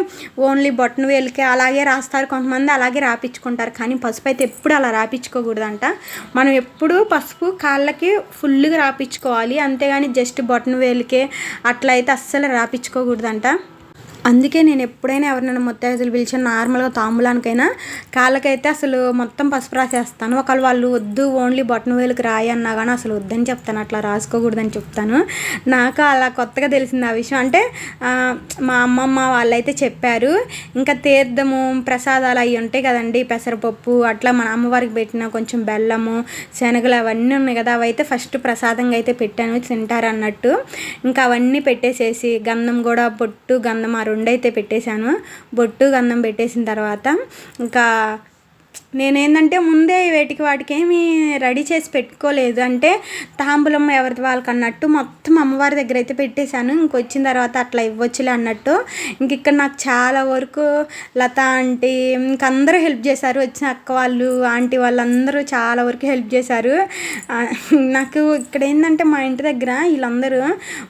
ఓన్లీ బొట్టను వేలికే అలాగే రాస్తారు. కొంతమంది అలాగే రాపించుకుంటారు కానీ పసుపు అయితే ఎప్పుడు అలా రాపించుకోకూడదంట మనం ఎప్పుడు పసుపు కాళ్ళకి ఫుల్గా రాపించుకోవాలి అంతేగాని జస్ట్ బొట్టను వేలికే అట్లా అయితే అస్సలు రాపించుకోకూడదంట అందుకే నేను ఎప్పుడైనా ఎవరినైనా ముత్తైదులు పిలిచిన నార్మల్గా తాంబూలానికైనా కాళ్ళకైతే అసలు మొత్తం పసుపు రాసేస్తాను. ఒకవేళ వాళ్ళు వద్దు ఓన్లీ బొట్టన వేలుకి రాయి అన్నా కానీ అసలు వద్దని చెప్తాను. అట్లా రాసుకోకూడదని చెప్తాను. నాకు అలా కొత్తగా తెలిసింది ఆ విషయం. అంటే మా అమ్మమ్మ వాళ్ళైతే చెప్పారు ఇంకా తీర్థము ప్రసాదాలు అవి ఉంటాయి కదండి పెసరపప్పు అట్లా మన అమ్మవారికి పెట్టిన కొంచెం బెల్లము శనగలు అవన్నీ ఉన్నాయి కదా అవైతే ఫస్ట్ ప్రసాదంగా అయితే పెట్టాను తింటారు అన్నట్టు ఇంకా అవన్నీ పెట్టేసేసి గంధం కూడా పొట్టు గంధం రెండు అయితే పెట్టేశాను. బొట్టు గంధం పెట్టేసిన తర్వాత ఇంకా నేనేంటంటే ముందే వేటికి వాటికి ఏమి రెడీ చేసి పెట్టుకోలేదు. అంటే తాంబూలం ఎవరిది వాళ్ళకి అన్నట్టు మొత్తం అమ్మవారి దగ్గర అయితే పెట్టేశాను. ఇంకొచ్చిన తర్వాత అట్లా ఇవ్వచ్చులే అన్నట్టు. ఇంక ఇక్కడ నాకు చాలా వరకు లత ఆంటీ ఇంక అందరూ హెల్ప్ చేశారు. వచ్చిన అక్క వాళ్ళు ఆంటీ వాళ్ళందరూ చాలా వరకు హెల్ప్ చేశారు. నాకు ఇక్కడ ఏంటంటే మా ఇంటి దగ్గర వీళ్ళందరూ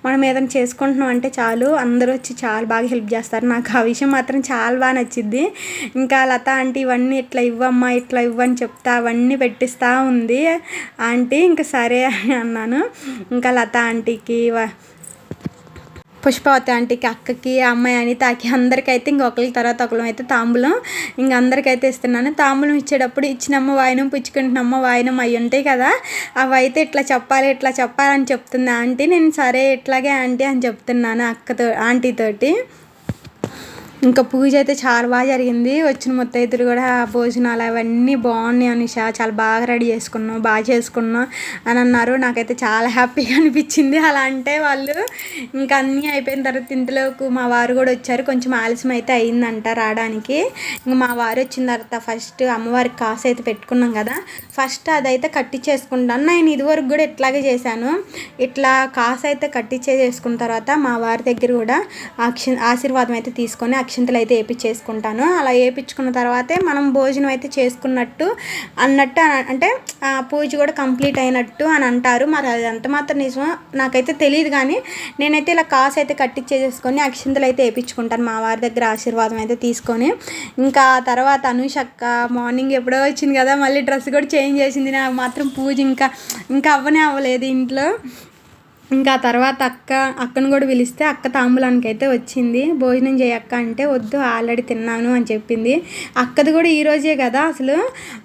మనం ఏదైనా చేసుకుంటున్నాం అంటే చాలు అందరూ వచ్చి చాలా బాగా హెల్ప్ చేస్తారు. నాకు ఆ విషయం మాత్రం చాలా బాగా నచ్చింది. ఇంకా లత ఆంటీ ఇవన్నీ ఇట్లా ఇవ్వమ్మా ఇట్లా ఇవ్వని చెప్తా అవన్నీ పెట్టిస్తూ ఉంది. ఆంటీ ఇంకా సరే అని అన్నాను. ఇంకా లత ఆంటీకి పుష్పవతి ఆంటీకి అక్కకి అమ్మాయి అనితకి అందరికైతే ఇంకొకరి తర్వాత ఒకరు అయితే తాంబూలం. ఇంక అందరికైతే ఇస్తున్నాను. తాంబూలం ఇచ్చేటప్పుడు ఇచ్చినమ్మ వాయినం పుచ్చుకుంటున్నమ్మ వాయినం అవి ఉంటాయి కదా. అవి అయితే ఇట్లా చెప్పాలి ఇట్లా చెప్పాలని చెప్తుంది ఆంటీ. నేను సరే ఇట్లాగే ఆంటీ అని చెప్తున్నాను అక్కతో ఆంటీతోటి. ఇంకా పూజ అయితే చాలా బాగా జరిగింది. వచ్చిన ముత్తైదులు కూడా భోజనాలు అవన్నీ బాగున్నాయి అనుష. చాలా బాగా రెడీ చేసుకున్నాం బాగా చేసుకున్నాం అని అన్నారు. నాకైతే చాలా హ్యాపీగా అనిపించింది. అలా అంటే వాళ్ళు ఇంకా అన్నీ అయిపోయిన తర్వాత ఇంతలోకి మా వారు కూడా వచ్చారు. కొంచెం ఆలస్యం అయితే అయిందంట రావడానికి. ఇంకా మా వారు వచ్చిన తర్వాత ఫస్ట్ అమ్మవారికి కాసు అయితే పెట్టుకున్నాం కదా. ఫస్ట్ అదైతే కట్టించేసుకుంటాను. నేను ఇదివరకు కూడా ఇట్లాగే చేశాను. ఇట్లా కాసు అయితే కట్టించేసుకున్న తర్వాత మా వారి దగ్గర కూడా ఆశీర్వాదం అయితే తీసుకొని అక్షింతలు అయితే వేయించేసుకుంటాను అలా వేయించుకున్న తర్వాతే మనం భోజనం అయితే చేసుకున్నట్టు అన్నట్టు అంటే పూజ కూడా కంప్లీట్ అయినట్టు అని అంటారు. మరి అది ఎంత మాత్రం నిజమో నాకైతే తెలియదు కానీ నేనైతే ఇలా కాసు అయితే కట్టించేసుకొని అక్షంతలు అయితే వేయించుకుంటాను మా వారి దగ్గర ఆశీర్వాదం అయితే తీసుకొని. ఇంకా తర్వాత అనుషక్క మార్నింగ్ ఎప్పుడో వచ్చింది కదా మళ్ళీ డ్రెస్ కూడా చేంజ్ చేసింది. నాకు మాత్రం పూజ ఇంకా ఇంకా అవ్వనే అవ్వలేదు ఇంట్లో. ఇంకా తర్వాత అక్క అక్కను కూడా పిలిస్తే అక్క తాంబూలానికి అయితే వచ్చింది. భోజనం చేయక్క అంటే వద్దు ఆల్రెడీ తిన్నాను అని చెప్పింది. అక్కది కూడా ఈ రోజే కదా అసలు.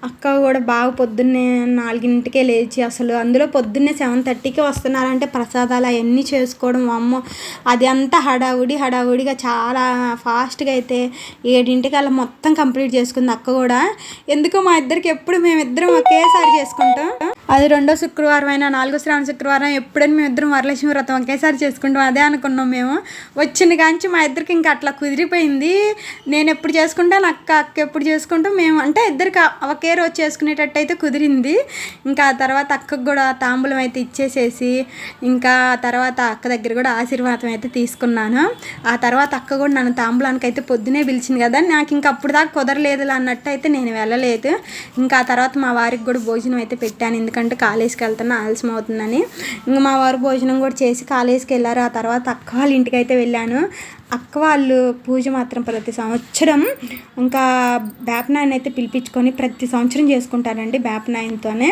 అక్క కూడా బాగా పొద్దున్నే నాలుగింటికే లేచి అసలు అందులో పొద్దున్నే సెవెన్ థర్టీకే వస్తున్నారంటే ప్రసాదాలు అవన్నీ చేసుకోవడం అమ్మ అది అంతా హడావుడి హడావుడిగా చాలా ఫాస్ట్గా అయితే ఏడింటికి అలా మొత్తం కంప్లీట్ చేసుకుంది అక్క కూడా. ఎందుకో మా ఇద్దరికి ఎప్పుడు మేమిద్దరం ఒకేసారి చేసుకుంటాం. అది రెండో శుక్రవారం అయినా నాలుగో శ్రావణ శుక్రవారం ఎప్పుడైనా మేమిద్దరం వరలక్ష్మి వ్రతం ఒకేసారి చేసుకుంటాం. అదే అనుకున్నాం మేము. వచ్చిన కాంచి మా ఇద్దరికి ఇంకా అట్లా కుదిరిపోయింది. నేను ఎప్పుడు చేసుకుంటాను అక్క అక్క ఎప్పుడు చేసుకుంటాం. మేము అంటే ఇద్దరికి ఒకే రోజు చేసుకునేటట్టు అయితే కుదిరింది. ఇంకా ఆ తర్వాత అక్కకు కూడా తాంబూలం అయితే ఇచ్చేసేసి ఇంకా ఆ తర్వాత అక్క దగ్గర కూడా ఆశీర్వాదం అయితే తీసుకున్నాను. ఆ తర్వాత అక్క కూడా నన్ను తాంబూలానికి అయితే పొద్దునే పిలిచింది కదా నాకు ఇంకా అప్పుడు దాకా కుదరలేదు అన్నట్టు అయితే నేను వెళ్ళలేదు. ఇంకా ఆ తర్వాత మా వారికి కూడా భోజనం అయితే పెట్టాను. ఎందుకంటే కాలేజీకి వెళ్తున్నా ఆలస్యం అవుతుందని ఇంకా మా వారు భోజనం కూడా చేసి కాలేజీకి వెళ్ళారు. ఆ తర్వాత అక్క వాళ్ళ ఇంటికి అయితే వెళ్ళాను. అక్క వాళ్ళు పూజ మాత్రం ప్రతి సంవత్సరం. ఇంకా వేపనాయన అయితే పిలిపించుకొని ప్రతి సంవత్సరం చేసుకుంటారండి వేపనాయనతోనే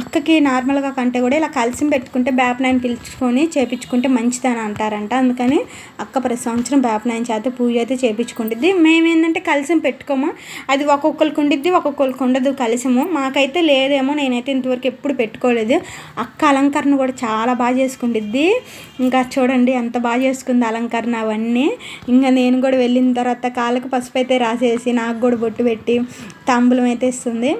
అక్కకి నార్మల్గా కంటే కూడా ఇలా కలిసి పెట్టుకుంటే వేపనాయన పిలుచుకొని చేపించుకుంటే మంచిదని అంటారంట. అందుకని అక్క ప్రతి సంవత్సరం వేపనాయన చేత పూజ అయితే చేపించుకుంటుంది. మేము ఏంటంటే కలిసి పెట్టుకోము. అది ఒక్కొక్కరికి ఉండిద్ది ఒక్కొక్కరికి ఉండదు కలిసము. మాకైతే లేదేమో నేనైతే ఇంతవరకు ఎప్పుడు పెట్టుకోలేదు. అక్క అలంకరణ కూడా చాలా బాగా చేసుకుంటుంది ఇంకా చూడండి ఎంత బాగా చేసుకుంది అలంకరణ అవన్నీ. ఇంకా నేను కూడా వెళ్ళిన తర్వాత కాళ్ళకు పసుపు అయితే రాసేసి నాకు కూడా బొట్టు పెట్టి తాంబూలం అయితే ఇస్తుంది.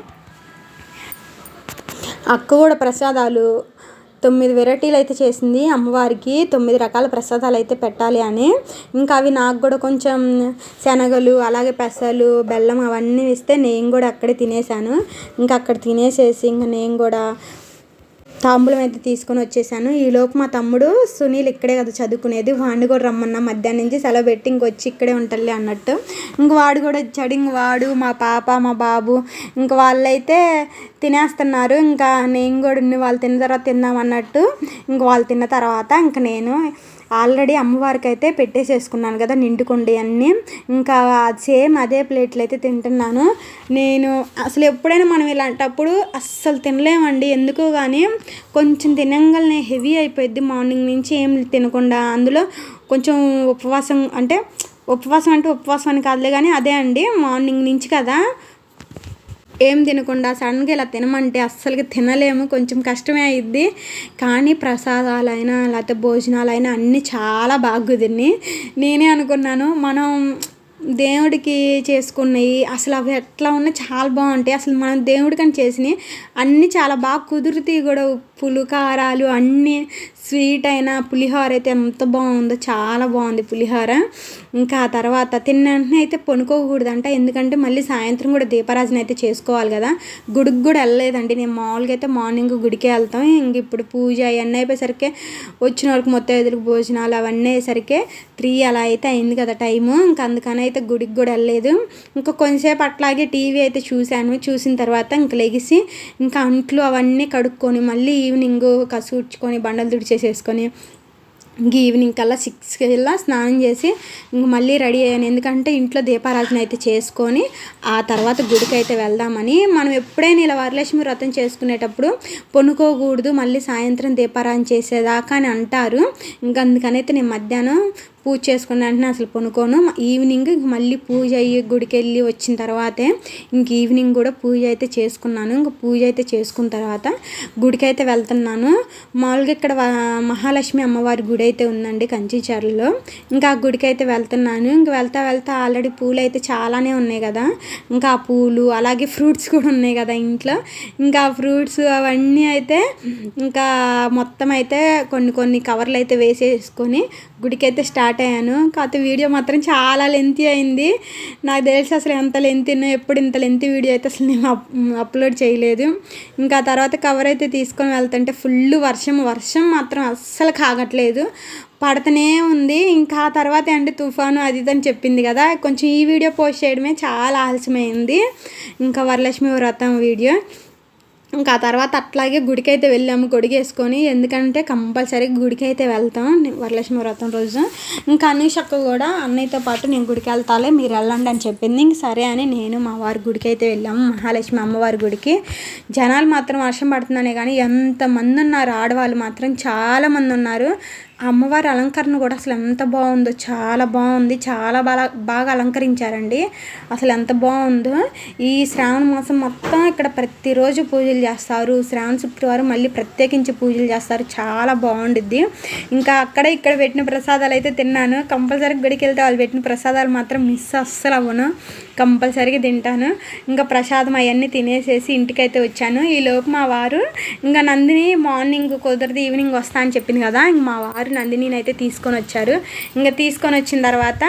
అక్క కూడా ప్రసాదాలు తొమ్మిది వెరైటీలు అయితే చేసింది. అమ్మవారికి తొమ్మిది రకాల ప్రసాదాలు అయితే పెట్టాలి అని. ఇంకా అవి నాకు కూడా కొంచెం శనగలు అలాగే పెసలు బెల్లం అవన్నీ ఇస్తే నేను కూడా అక్కడే తినేసాను ఇంకా అక్కడ తినేసేసి ఇంకా నేను కూడా తాంబూలం అయితే తీసుకొని వచ్చేసాను. ఈలోపు మా తమ్ముడు సునీల్ ఇక్కడే కదా చదువుకునేది వాడిని కూడా రమ్మన్నా మధ్యాహ్నం నుంచి సెలవు పెట్టి ఇంకొచ్చి ఇక్కడే ఉంటాలి అన్నట్టు. ఇంక వాడు కూడా వచ్చాడు. ఇంక వాడు మా పాప మా బాబు ఇంక వాళ్ళైతే తినేస్తున్నారు. ఇంకా నేను కూడా వాళ్ళు తిన్న తర్వాత తిందాం అన్నట్టు. ఇంక వాళ్ళు తిన్న తర్వాత ఇంక నేను ఆల్రెడీ అమ్మవారికి అయితే పెట్టేసేసుకున్నాను కదా నిండుకుండి అన్నీ. ఇంకా సేమ్ అదే ప్లేట్లు అయితే తింటున్నాను. నేను అసలు ఎప్పుడైనా మనం ఇలాంటప్పుడు అస్సలు తినలేమండి. ఎందుకు కానీ కొంచెం తినంగానే హెవీ అయిపోయింది మార్నింగ్ నుంచి ఏం తినకుండా. అందులో కొంచెం ఉపవాసం అంటే ఉపవాసం అంటే ఉపవాసం అని కాదులే కానీ అదే అండి మార్నింగ్ నుంచి కదా. ఏం తినకుండా సడన్గా ఇలా తినమంటే అస్సలకి తినలేము. కొంచెం కష్టమే అయ్యిద్ది కానీ ప్రసాదాలైనా లేకపోతే భోజనాలైనా అన్నీ చాలా బాగా కుదిరినాయి. నేనే అనుకున్నాను మనం దేవుడికి చేసుకున్నవి అసలు అవి ఎట్లా ఉన్నా చాలా బాగుంటాయి. అసలు మనం దేవుడికని చేసినవి అన్నీ చాలా బాగా కుదురుతాయి కూడా ఉప్పులు కారాలు అన్నీ స్వీట్ అయినా పులిహోర అయితే ఎంత బాగుందో చాలా బాగుంది పులిహోర. ఇంకా ఆ తర్వాత తిన్న వెంటనే అయితే పొనుకోకూడదంట. ఎందుకంటే మళ్ళీ సాయంత్రం కూడా దీపారాజన అయితే చేసుకోవాలి కదా. గుడికి కూడా వెళ్ళలేదండి. నేను మామూలుగా అయితే మార్నింగ్ గుడికే వెళ్తాం. ఇంక ఇప్పుడు పూజ అవన్నీ అయిపోయేసరికి వచ్చిన వాళ్ళకి మొత్తం ఎదురుకు భోజనాలు అవన్నీ అయ్యేసరికి త్రీ అలా అయితే అయింది కదా టైము. ఇంకా అందుకని అయితే గుడికి కూడా వెళ్ళలేదు. ఇంకా కొంతసేపు అట్లాగే టీవీ అయితే చూశాను. చూసిన తర్వాత ఇంక లెగిసి ఇంకా అంట్లు అవన్నీ కడుక్కొని మళ్ళీ ఈవినింగ్ కసూడ్చుకొని బండలు తుడిచేసేసుకొని ఇంక ఈవినింగ్ కల్లా సిక్స్ కల్లా స్నానం చేసి ఇంక మళ్ళీ రెడీ అయ్యాను. ఎందుకంటే ఇంట్లో దీపారాధన అయితే చేసుకొని ఆ తర్వాత గుడికి అయితే వెళ్దామని మనం ఎప్పుడైనా ఇలా వరలక్ష్మి వ్రతం చేసుకునేటప్పుడు పొనుకోకూడదు మళ్ళీ సాయంత్రం దీపారాధన చేసేదాకా అని అంటారు. ఇంకా అందుకనైతే నేను మధ్యాహ్నం పూజ చేసుకున్న వెంటనే అసలు పనుకోను. ఈవినింగ్ మళ్ళీ పూజ అయ్యి గుడికి వెళ్ళి వచ్చిన తర్వాతే ఇంక ఈవినింగ్ కూడా పూజ అయితే చేసుకున్నాను. ఇంక పూజ అయితే చేసుకున్న తర్వాత గుడికి అయితే వెళ్తున్నాను. మామూలుగా ఇక్కడ మహాలక్ష్మి అమ్మవారి గుడి అయితే ఉందండి కంచిచర్లలో. ఇంకా ఆ గుడికి అయితే వెళ్తున్నాను. ఇంక వెళ్తా వెళ్తా ఆల్రెడీ పూలు అయితే చాలానే ఉన్నాయి కదా. ఇంకా ఆ పూలు అలాగే ఫ్రూట్స్ కూడా ఉన్నాయి కదా ఇంట్లో. ఇంకా ఆ ఫ్రూట్స్ అవన్నీ అయితే ఇంకా మొత్తం అయితే కొన్ని కొన్ని కవర్లు అయితే వేసేసుకొని గుడికి అయితే స్టార్ట్ అయ్యాను. కాకపోతే వీడియో మాత్రం చాలా లెంతీ అయింది. నాకు తెలిసి అసలు ఎంత లెంతీనో ఎప్పుడు ఇంత లెంతీ వీడియో అయితే అసలు నేను అప్లోడ్ చేయలేదు. ఇంకా తర్వాత కవర్ అయితే తీసుకొని వెళ్తుంటే ఫుల్ వర్షం వర్షం మాత్రం అస్సలు కాగట్లేదు. పడుతూనే ఉంది. ఇంకా ఆ తర్వాత అంటే తుఫాను అది ఇది అని చెప్పింది కదా కొంచెం ఈ వీడియో పోస్ట్ చేయడమే చాలా ఆలస్యమైంది. ఇంకా వరలక్ష్మి వ్రతం వీడియో. ఇంకా ఆ తర్వాత అట్లాగే గుడికి అయితే వెళ్ళాము. గుడికి వేసుకొని. ఎందుకంటే కంపల్సరీ గుడికి అయితే వెళ్తాం. వరలక్ష్మి వ్రతం రోజు. ఇంకా అనీష్ అక్క కూడా అన్నయ్యతో పాటు నేను గుడికి వెళ్తాలే మీరు వెళ్ళండి అని చెప్పింది. ఇంక సరే అని నేను మా వారి గుడికి అయితే వెళ్ళాము మహాలక్ష్మి అమ్మవారి గుడికి. జనాలు మాత్రం వర్షం పడుతుందనే కానీ ఎంతమంది ఉన్నారు? ఆడవాళ్ళు మాత్రం చాలా మంది ఉన్నారు. అమ్మవారి అలంకరణ కూడా అసలు ఎంత బాగుందో చాలా బాగుంది. చాలా బాగా బాగా అలంకరించారండి. అసలు ఎంత బాగుందో. ఈ శ్రావణ మాసం మొత్తం ఇక్కడ ప్రతిరోజు పూజలు చేస్తారు. శ్రావణ శుక్రవారం మళ్ళీ ప్రత్యేకించి పూజలు చేస్తారు. చాలా బాగుండిద్ది. ఇంకా అక్కడ ఇక్కడ పెట్టిన ప్రసాదాలు అయితే తిన్నాను. కంపల్సరీ గుడికి వెళ్తే వాళ్ళు పెట్టిన ప్రసాదాలు మాత్రం మిస్ అస్సలు అవ్వను. కంపల్సరీగా తింటాను. ఇంకా ప్రసాదం అవన్నీ తినేసేసి ఇంటికైతే వచ్చాను. ఈలోపు మా వారు ఇంకా నందిని మార్నింగ్ కుదరదు ఈవినింగ్ వస్తా అని చెప్పింది కదా ఇంక మా వారు నందినిని అయితే తీసుకొని వచ్చారు. ఇంకా తీసుకొని వచ్చిన తర్వాత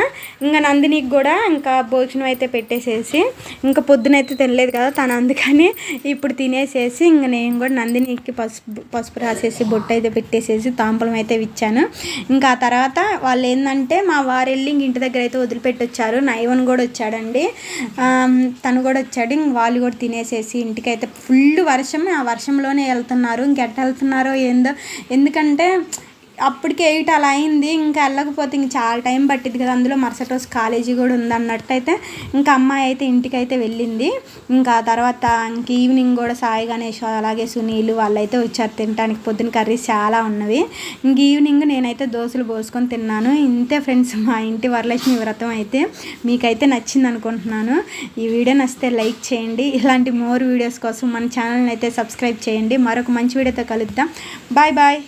ఇంకా నందినికి కూడా ఇంకా భోజనం అయితే పెట్టేసేసి ఇంకా పొద్దునైతే తినలేదు కదా తను అందుకని ఇప్పుడు తినేసేసి ఇంకా నేను కూడా నందినికి పసుపు పసుపు రాసేసి బొట్టు అయితే పెట్టేసేసి తాంపలం అయితే ఇచ్చాను ఇంకా ఆ తర్వాత వాళ్ళు ఏంటంటే మా వారు వెళ్ళి ఇంక ఇంటి దగ్గర అయితే వదిలిపెట్టి వచ్చారు నైవన్ కూడా వచ్చాడండి. తను కూడా వచ్చాడు. ఇంక వాళ్ళు కూడా తినేసేసి ఇంటికైతే ఫుల్ వర్షం. ఆ వర్షంలోనే వెళ్తున్నారు. ఇంకెట్ట వెళ్తున్నారో ఏందో. ఎందుకంటే అప్పటికి ఎయిట్ అలా అయింది. ఇంకా వెళ్ళకపోతే ఇంక చాలా టైం పట్టింది కదా. అందులో మరుసటి రోజు కాలేజీ కూడా ఉందన్నట్టు అయితే ఇంకా అమ్మాయి అయితే ఇంటికి అయితే వెళ్ళింది. ఇంకా తర్వాత ఇంక ఈవినింగ్ కూడా సాయి గణేష్ అలాగే సునీలు వాళ్ళైతే వచ్చారు తినడానికి పొద్దున కర్రీస్ చాలా ఉన్నవి. ఇంక ఈవినింగ్ నేనైతే దోశలు పోసుకొని తిన్నాను. ఇంతే ఫ్రెండ్స్ మా ఇంటి వరలక్ష్మి వ్రతం అయితే మీకైతే నచ్చింది అనుకుంటున్నాను. ఈ వీడియో నచ్చితే లైక్ చేయండి. ఇలాంటి మోర్ వీడియోస్ కోసం మన ఛానల్ని అయితే సబ్స్క్రైబ్ చేయండి. మరొక మంచి వీడియోతో కలుద్దాం. Bye bye.